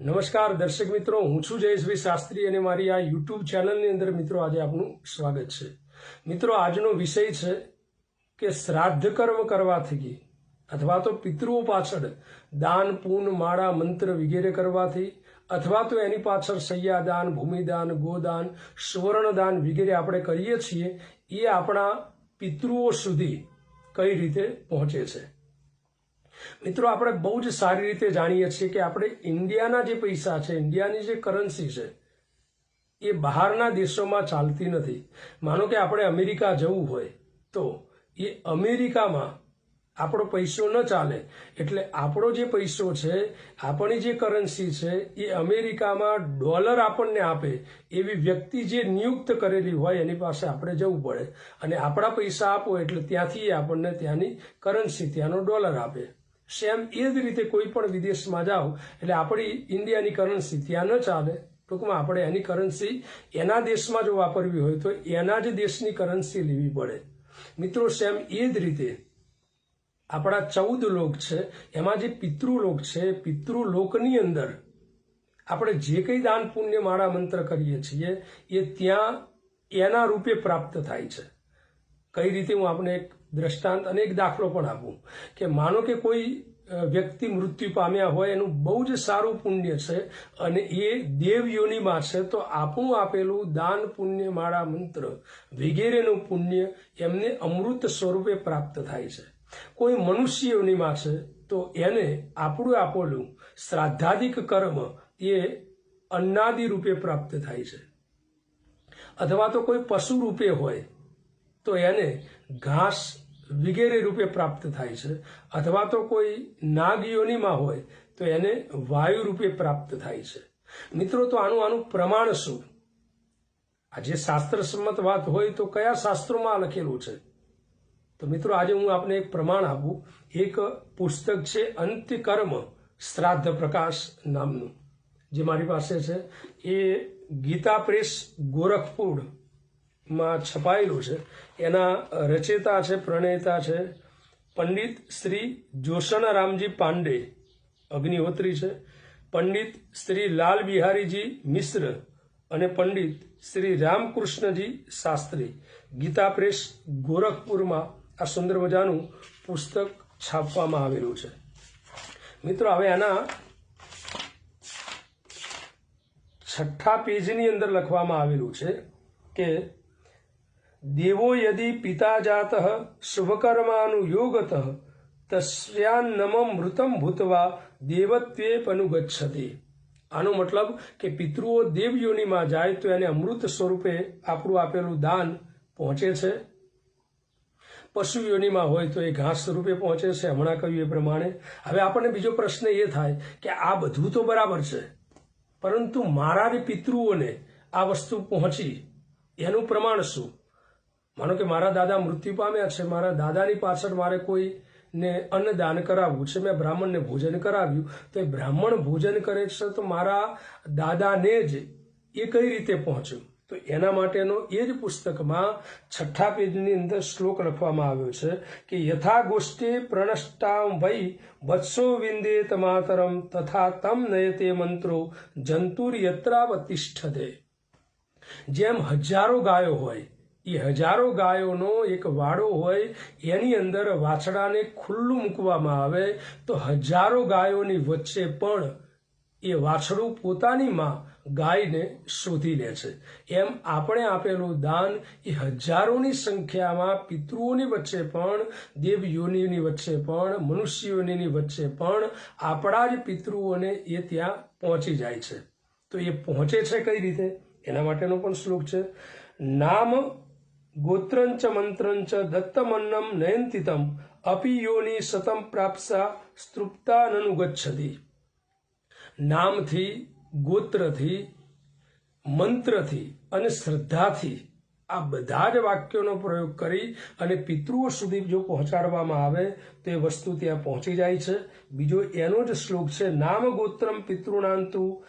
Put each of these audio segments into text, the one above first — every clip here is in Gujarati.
નમસ્કાર, દર્શક મિત્રો. હું છું જયેશભાઈ શાસ્ત્રી અને મારી આ યુટ્યુબ ચેનલની અંદર મિત્રો આજે આપનું સ્વાગત છે. મિત્રો, આજનો વિષય છે કે શ્રાદ્ધ કર્મ કરવાથી અથવા તો પિતૃઓ પાછળ દાન, પૂન, માળા, મંત્ર વગેરે કરવાથી અથવા તો એની પાછળ સૈયાદાન ભૂમિદાન ગોદાન સુવર્ણદાન વગેરે આપણે કરીએ છીએ, એ આપણા પિતૃઓ સુધી કઈ રીતે પહોંચે છે. મિત્રો, આપણે બહુ જ સારી રીતે જાણીએ છીએ કે આપણે ઇન્ડિયાના જે પૈસા છે, ઇન્ડિયાની જે કરન્સી છે, એ બહારના દેશોમાં ચાલતી નથી. માનો કે આપણે અમેરિકા જવું હોય, તો એ અમેરિકામાં આપણો પૈસો ન ચાલે. એટલે આપણો જે પૈસો છે, આપણી જે કરન્સી છે, એ અમેરિકામાં ડોલર આપણને આપે એવી વ્યક્તિ જે નિયુક્ત કરેલી હોય, એની પાસે આપણે જવું પડે. અને આપણા પૈસા આપો એટલે ત્યાંથી આપણને ત્યાંની કરન્સી, ત્યાંનો ડોલર આપે. સેમ એ જ રીતે કોઈ પણ વિદેશમાં જાઓ, એટલે આપણી ઇન્ડિયાની કરન્સી ત્યાં ન ચાલે. ટૂંકમાં આપણે એની કરન્સી એના દેશમાં જો વાપરવી હોય તો એના જ દેશની કરન્સી લેવી પડે. મિત્રો સેમ એ જ રીતે આપણા ચૌદ લોક છે, એમાં જે પિતૃલોક છે, પિતૃલોકની અંદર આપણે જે કંઈ દાન પુણ્ય માળા મંત્ર કરીએ છીએ, એ ત્યાં એના રૂપે પ્રાપ્ત થાય છે. કઈ રીતે હું આપણે એક દ્રષ્ટાંત અને એક દાખલો પણ આપું? કે માનો કે કોઈ વ્યક્તિ મૃત્યુ પામ્યા હોય, એનું બહુ જ સારું પુણ્ય છે અને એ દેવ યોનિમાં છે, તો આપણું આપેલું દાન પુણ્ય માળા મંત્ર વગેરેનું પુણ્ય એમને અમૃત સ્વરૂપે પ્રાપ્ત થાય છે. કોઈ મનુષ્ય યોનિમાં છે, તો એને આપણું આપેલું શ્રાદ્ધાદિક કર્મ એ અન્નાદિ રૂપે પ્રાપ્ત થાય છે. અથવા તો કોઈ પશુ રૂપે હોય તો એને ઘાસ વગેરે રૂપે પ્રાપ્ત થાય છે. અથવા તો કોઈ નાગયોનીમાં હોય, તો એને વાયુ રૂપે પ્રાપ્ત થાય છે. મિત્રો, તો આનું આનું પ્રમાણ શું? આજે શાસ્ત્ર સંમત વાત હોય, તો કયા શાસ્ત્રોમાં લખેલું છે? તો મિત્રો, આજે હું આપને એક પ્રમાણ આપું. એક પુસ્તક છે અંત્યકર્મ શ્રાદ્ધ પ્રકાશ નામનું. જે મારી પાસે છે. એ ગીતા પ્રેસ ગોરખપુર માં છપાયેલું છે. એના રચેતા છે, પ્રણેતા છે પંડિત શ્રી જોશનારામજી પાંડે અગ્નિહોત્રી છે. પંડિત શ્રી લાલ બિહારીજી મિશ્ર અને પંડિત શ્રી રામકૃષ્ણજી શાસ્ત્રી. ગીતા પ્રેસ ગોરખપુરમાં આ સુંદર મજાનું પુસ્તક છાપવામાં આવેલું છે. મિત્રો, હવે આના છઠ્ઠા પેજની અંદર લખવામાં આવેલું છે કે દેવો યદિ પિતા જાત શુભકર્માનુયોગત તસ્યાન્નમ મૃતમ ભૂતવા દેવત્વે પનુગચ્છતે આનો મતલબ કે પિતૃઓ દેવયોનીમાં જાય તો એને અમૃત સ્વરૂપે આપણું આપેલું દાન પહોંચે છે. પશુ યોનીમાં હોય તો એ ઘાસ સ્વરૂપે પહોંચે છે. હમણાં કહ્યું એ પ્રમાણે. હવે આપણને બીજો પ્રશ્ન એ થાય કે આ બધું તો બરાબર છે. પરંતુ મારા પિતૃઓને આ વસ્તુ પહોંચી. એનું પ્રમાણ શું? માનો કે મારા દાદા મૃત્યુ પામ્યા છે, મારા દાદાની પાછળ મારે કોઈને અન્નદાન કરાવવું છે, મેં બ્રાહ્મણને ભોજન કરાવ્યું, તો એ બ્રાહ્મણ ભોજન કરે છે તો મારા દાદાને જ એ કઈ રીતે પહોંચ્યું? તો એના માટેનો એ જ પુસ્તકમાં છઠ્ઠા પેજની અંદર શ્લોક લખવામાં આવ્યો છે કે યથા ગોષ્ઠે પ્રણષ્ટામ વૈ વત્સો વિંદે તમાતરમ તથા તમ નયતે મંત્રો જંતુર યત્રાવતિષ્ઠતે. જેમ હજારો ગાયો હોય એ હજારો ગાયોનો એક વાડો હોય, એની અંદર વાછડાને ખુલ્લું મૂકવામાં આવે, તો હજારો ગાયોની વચ્ચે પણ એ વાછડું પોતાની માં ગાયને શોધી લે છે. એમ આપણે આપેલું દાન એ હજારોની સંખ્યામાં પિતૃઓની વચ્ચે પણ દેવ યોનિની વચ્ચે પણ મનુષ્ય યોનિની વચ્ચે પણ આપણા જ પિતૃઓને એ ત્યાં પહોંચી જાય છે. તો એ પહોંચે છે કઈ રીતે? એના માટેનો પણ શ્લોક છે. નામ ગોત્રંચ મંત્રંચ દત્તમન્નમ નયંતિતમ અપી યોની સતમ પ્રાપ્સા સ્તૃપ્તાનનુગચ્છતિ નામથી ગોત્રથી મંત્રથી અને શ્રદ્ધાથી આ બધા જ વાક્યોનો પ્રયોગ કરી અને પિતૃઓ સુધી જો પહોંચાડવામાં આવે, તો એ વસ્તુ ત્યાં પહોંચી જાય છે. બીજો એનો જ શ્લોક છે, નામ ગોત્રમ પિતૃણાંતુ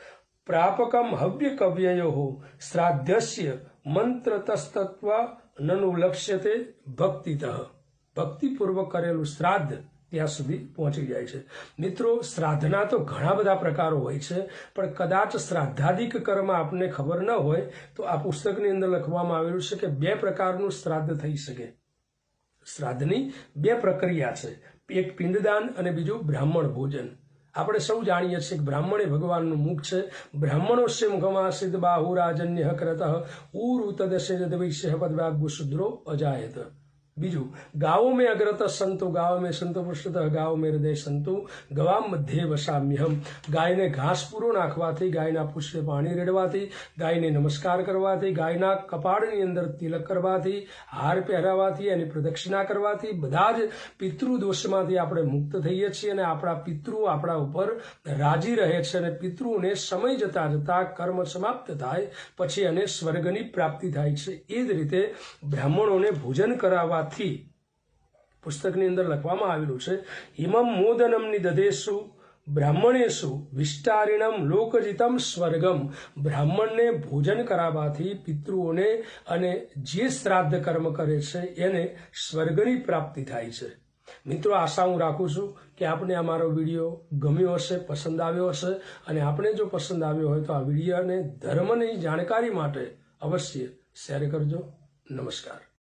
પ્રાપકમ હવ્ય કવ્યયો શ્રાદ્ધસ્ય મંત્ર તસ્તત્વ નનું લક્ષ્યતે ભક્તિતઃ. ભક્તિપૂર્વક કરેલું શ્રાદ્ધ ત્યાં સુધી પહોંચી જાય છે. મિત્રો, શ્રાદ્ધના તો ઘણા બધા પ્રકારો હોય છે, પણ કદાચ શ્રાદ્ધાદિક કર્મ આપને ખબર ન હોય, તો આ પુસ્તકની અંદર લખવામાં આવેલું છે કે બે પ્રકારનું શ્રાદ્ધ થઈ શકે. શ્રાદ્ધની બે પ્રક્રિયા છે, એક પિંડદાન અને બીજું બ્રાહ્મણ ભોજન. આપણે સૌ જાણીએ છીએ કે બ્રાહ્મણ એ ભગવાનનું મુખ છે. બ્રાહ્મણોસ્ય મુખમાસિદ બાહુરાજન્ય ક્રત ઉરુ તદશે જદવૈશ્ય પદવાગ્ગુ શુદ્રો અજાયત. બીજું, ગાઓ મેં અગ્રત સંતો, ગાઓ મેં સંતો પૃષ્ઠત ગાઓ મેં હૃદય સંતો ગવા મધ્યે વસામ્યહમ. ગાયને ઘાસ પૂરો નાખવાથી, ગાયના પુષ્ય પાણી રેડવાથી, ગાયને નમસ્કાર કરવાથી, ગાયના કપાળની અંદર તિલક કરવાથી, હાર પહેરાવાથી એની પ્રદક્ષિણા કરવાથી, બધા જ પિતૃ દોષમાંથી આપણે મુક્ત થઈએ છીએ અને આપણા પિતૃ આપણા ઉપર રાજી રહે છે અને પિતૃને સમય જતા જતા કર્મ સમાપ્ત થાય, પછી એને સ્વર્ગની પ્રાપ્તિ થાય છે. એ જ રીતે બ્રાહ્મણોને ભોજન કરાવવાથી પુસ્તકની અંદર લખવામાં આવેલું છે હિમમ મોદનમની દધેશુ બ્રાહ્મણેશુ, વિસ્તારિણમ લોકજિતમ સ્વર્ગમ. બ્રાહ્મણને ભોજન કરાવવાથી પિતૃઓને અને જે શ્રાદ્ધ કર્મ કરે છે, એને સ્વર્ગની પ્રાપ્તિ થાય છે. મિત્રો, આશા હું રાખું છું કે આપને મારો વીડિયો ગમ્યો હશે, પસંદ આવ્યો હશે, અને આપણે જો પસંદ આવ્યો હોય તો આ વિડીયોને ધર્મની જાણકારી માટે અવશ્ય શેર કરજો. નમસ્કાર.